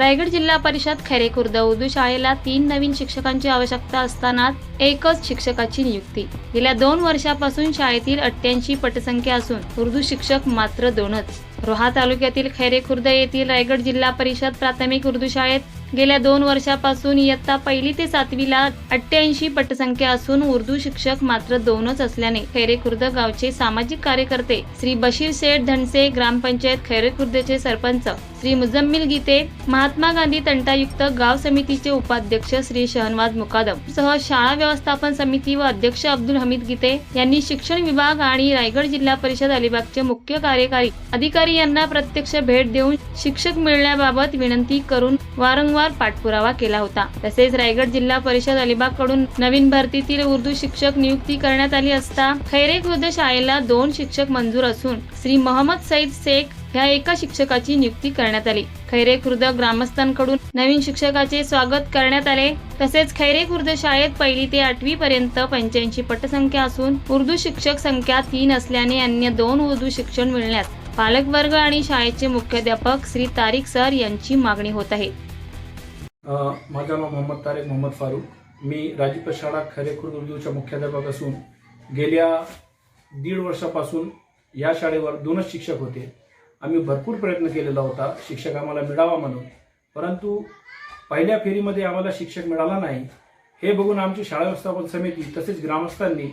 रायगड जिल्हा परिषद खैरेखुर्द उर्दू शाळेला तीन नवीन शिक्षकांची आवश्यकता असताना एकच शिक्षकाची नियुक्ती. गेल्या दोन वर्षापासून शाळेतील अठ्ठ्याऐंशी पटसंख्या असून उर्दू शिक्षक मात्र दोनच. रोहा तालुक्यातील खैरेखुर्द येथील रायगड जिल्हा परिषद प्राथमिक उर्दू शाळेत गेल्या दोन वर्षापासून इयत्ता पहिली ते सातवीला अठ्ठ्याऐंशी पटसंख्या असून उर्दू शिक्षक मात्र दोनच असल्याने खैरेखुर्द गावचे सामाजिक कार्यकर्ते श्री बशीर शेठ धनसे ग्रामपंचायत खैरेखुर्दचे सरपंच श्री मुजम्मिल गीते महात्मा गांधी तंटायुक्त गाव समितीचे उपाध्यक्ष श्री शहनवाज मुकादम सह शाळा व्यवस्थापन समिती व अध्यक्ष अब्दुल हमीद गीते यांनी शिक्षण विभाग आणि रायगड जिल्हा परिषद अलिबागचे मुख्य कार्यकारी अधिकारी यांना प्रत्यक्ष भेट देऊन शिक्षक मिळण्याबाबत विनंती करून वारंवार पाठपुरावा केला होता. तसेच रायगड जिल्हा परिषद अलिबागकडून नवीन भरतीतील उर्दू शिक्षक नियुक्ती करण्यात आली असता खैरे खुर्द शाळेला दोन शिक्षक मंजूर असून श्री मोहम्मद सईद शेख ह्या एका शिक्षकाची नियुक्ती करण्यात आली. खैरे खुर्द ग्रामस्थांकडून नवीन शिक्षकाचे स्वागत करण्यात आले. तसेच खैरे खुर्द शाळेत पहिली ते आठवी पर्यंत पंच्याऐंशी पटसंख्या असून उर्दू शिक्षक संख्या तीन असल्याने अन्य दोन उर्दू शिक्षण मिळण्यास पालकवर्ग आणि शाळेचे मुख्याध्यापक श्री तारिक सर यांची मागणी होत आहे. माझं नाव मोहम्मद तारिक मोहम्मद फारूक. मी राजीव शाळा खरेखुर्द उर्दूचा मुख्याध्यापक असून गेल्या दीड वर्षापासून या शाळेवर दोनच शिक्षक होते. आम्ही भरपूर प्रयत्न केलेला होता. शिक्षक आम्हाला मिळावा म्हणून. परंतु पहिल्या फेरीमध्ये आम्हाला शिक्षक मिळाला नाही. हे बघून आमची शाळा व्यवस्थापन समिती तसेच ग्रामस्थांनी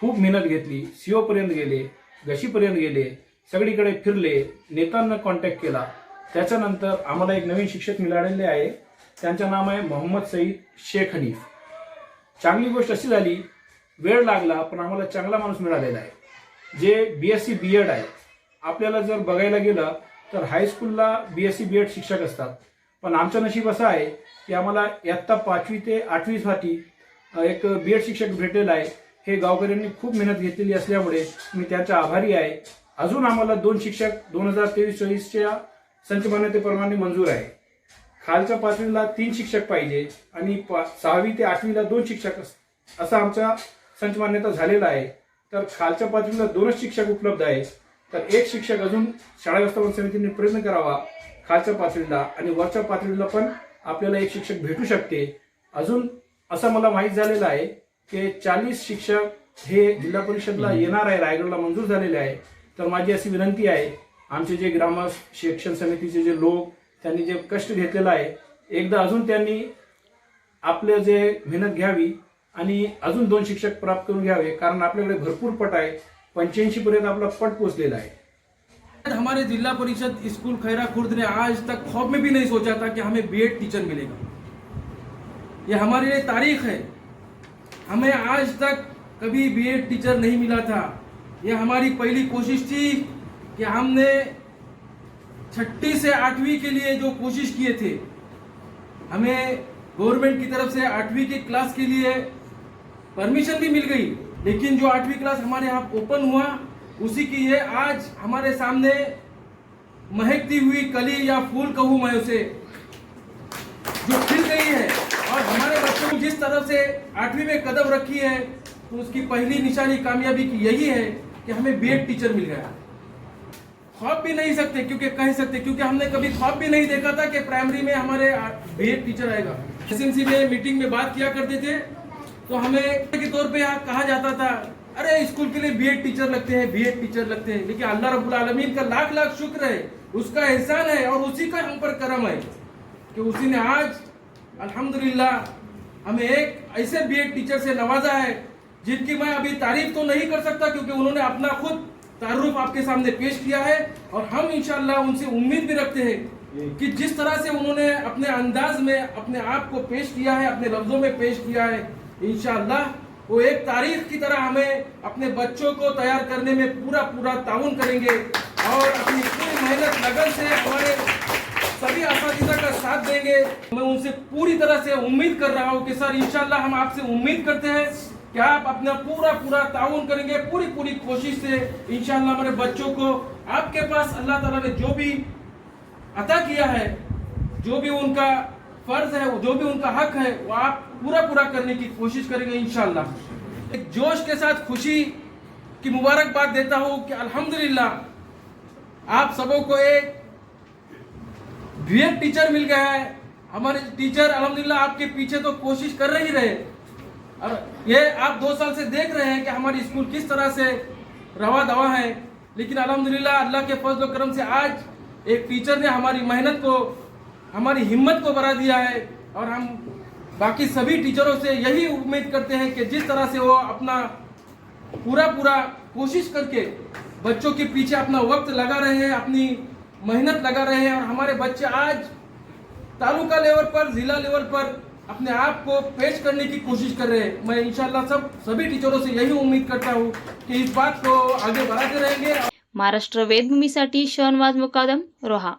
खूप मेहनत घेतली. सी ओपर्यंत गेले गशीपर्यंत गेले सगळीकडे फिरले नेत्यांना कॉन्टॅक्ट केला. त्याच्यानंतर आम्हाला एक नवीन शिक्षक मिळालेले आहे. त्यांचं नाव आहे मोहम्मद सईद शेख हनीफ. चांगली गोष्ट अशी झाली वेळ लागला पण आम्हाला चांगला माणूस मिळालेला आहे. जे B S C B Ed आहे. आपल्याला जर बघायला गेलं तर हायस्कूलला B S C B Ed शिक्षक असतात. पण आमचं नशीब असं आहे की आम्हाला इयत्ता पाचवी ते आठवीसाठी एक बी एड शिक्षक भेटलेला आहे. हे गावकऱ्यांनी खूप मेहनत घेतलेली असल्यामुळे मी त्यांचा आभारी आहे. अजून आम्हाला दोन शिक्षक दोन हजार तेवीस चोवीसच्या संचमान्यतेप्रमाणे मंजूर आहे. खालच्या पाचवीला तीन शिक्षक पाहिजे आणि पा सहावी ते आठवीला दोन शिक्षक अस- असा आमचा संच मान्यता झालेला आहे. तर खालच्या पाचवीला दोनच शिक्षक उपलब्ध आहे तर एक शिक्षक अजून शाळा व्यवस्थापन समितीने प्रयत्न करावा खालच्या पातळीला आणि वरच्या पातळीला पण आपल्याला एक शिक्षक भेटू शकते. अजून असं मला माहीत झालेलं आहे की चाळीस शिक्षक हे जिल्हा परिषदला येणार आहे रायगडला मंजूर झालेले आहे. तर माझी अशी विनंती आहे आमचे जे ग्राम शिक्षण समितीचे जे लोक त्यांनी जे कष्ट घेतलेलं आहे एकदा अजून त्यांनी आपलं जे मेहनत घ्यावी आणि अजून दोन शिक्षक प्राप्त करून घ्यावे कारण आपल्याकडे भरपूर पट आहे. पंच्याऐंशी पर्यंत आपला पट पोचलेला आहे. हमारे जिला परिषद स्कूल खैरा खुर्द ने आज तक खौफ में भी नहीं सोचा था कि हमें बीएड टीचर मिलेगा। ये हमारे लिए तारीख है। हमें आज तक कभी बीएड टीचर नहीं मिला था। ये हमारी पहली कोशिश थी कि हमने छठी से आठवीं के लिए जो कोशिश किए थे, हमें गवर्नमेंट की तरफ़ से आठवीं की क्लास के लिए परमिशन भी मिल गई। लेकिन जो आठवीं क्लास हमारे यहाँ ओपन हुआ, उसी की ये आज हमारे सामने महकती हुई कली या फूल कहूँ मैं उसे, जो खिल गई है। और हमारे बच्चों को जिस तरह से आठवीं में कदम रखी है तो उसकी पहली निशानी कामयाबी की यही है कि हमें बीएड टीचर मिल गया। ख्वाब भी नहीं सकते, क्योंकि कह सकते, क्योंकि हमने कभी ख्वाब भी नहीं देखा था कि प्राइमरी में हमारे बीएड टीचर आएगा। एसएमसी में मीटिंग में बात किया करते थे तो हमें के तौर पे यहाँ कहा जाता था, अरे स्कूल के लिए बीएड टीचर लगते हैं बीएड टीचर लगते हैं। लेकिन अल्लाह रब्बुल आलमीन का लाख लाख शुक्र है, उसका एहसान है और उसी का हम पर करम है कि उसी ने आज, अल्हम्दुलिल्लाह, हमें एक ऐसे बीएड टीचर से नवाजा है, जिनकी मैं अभी तारीफ़ तो नहीं कर सकता क्योंकि उन्होंने अपना खुद तारुफ आपके सामने पेश किया है और हम इंशाल्लाह उनसे उम्मीद भी रखते हैं कि जिस तरह से उन्होंने अपने अंदाज में, अपने आप को पेश किया है, अपने लफ्जों में पेश किया है इंशाल्लाह वो एक तारीख की तरह हमें अपने बच्चों को तैयार करने में पूरा पूरा ताउन करेंगे और अपनी पूरी मेहनत लगन से हमारे सभी असातिजा का साथ देंगे। मैं उनसे पूरी तरह से उम्मीद कर रहा हूँ कि सर इंशाल्लाह हम आपसे उम्मीद करते हैं कि आप अपना पूरा पूरा ताउन करेंगे, पूरी पूरी कोशिश से इंशाल्लाह हमारे बच्चों को। आपके पास अल्लाह ताला ने जो भी अता किया है, जो भी उनका फ़र्ज़ है जो भी उनका हक है, वो आप पूरा पूरा करने की कोशिश करेंगे इंशाल्लाह। एक जोश के साथ खुशी की मुबारकबाद देता हूँ कि अल्हम्दुलिल्लाह आप सबों को एक एक टीचर मिल गया है। हमारे टीचर अल्हम्दुलिल्लाह आपके पीछे तो कोशिश कर रही रहे। और ये आप दो साल से देख रहे हैं कि हमारी स्कूल किस तरह से रवा दवा है। लेकिन अल्हम्दुलिल्लाह अल्लाह के फजल करम से आज एक टीचर ने हमारी मेहनत को हमारी हिम्मत को बढ़ा दिया है और हम बाकी सभी टीचरों से यही उम्मीद करते हैं कि जिस तरह से वो अपना पूरा पूरा कोशिश करके बच्चों के पीछे अपना वक्त लगा रहे हैं, अपनी मेहनत लगा रहे हैं और हमारे बच्चे आज तालुका लेवल पर, जिला लेवल पर अपने आप को पेश करने की कोशिश कर रहे हैं। मैं इंशाल्लाह सब, सभी टीचरों से यही उम्मीद करता हूँ कि इस बात को आगे बढ़ाते रहेंगे। महाराष्ट्र वेदभूमीसाठी शहनवाज मुकादम, रोहा।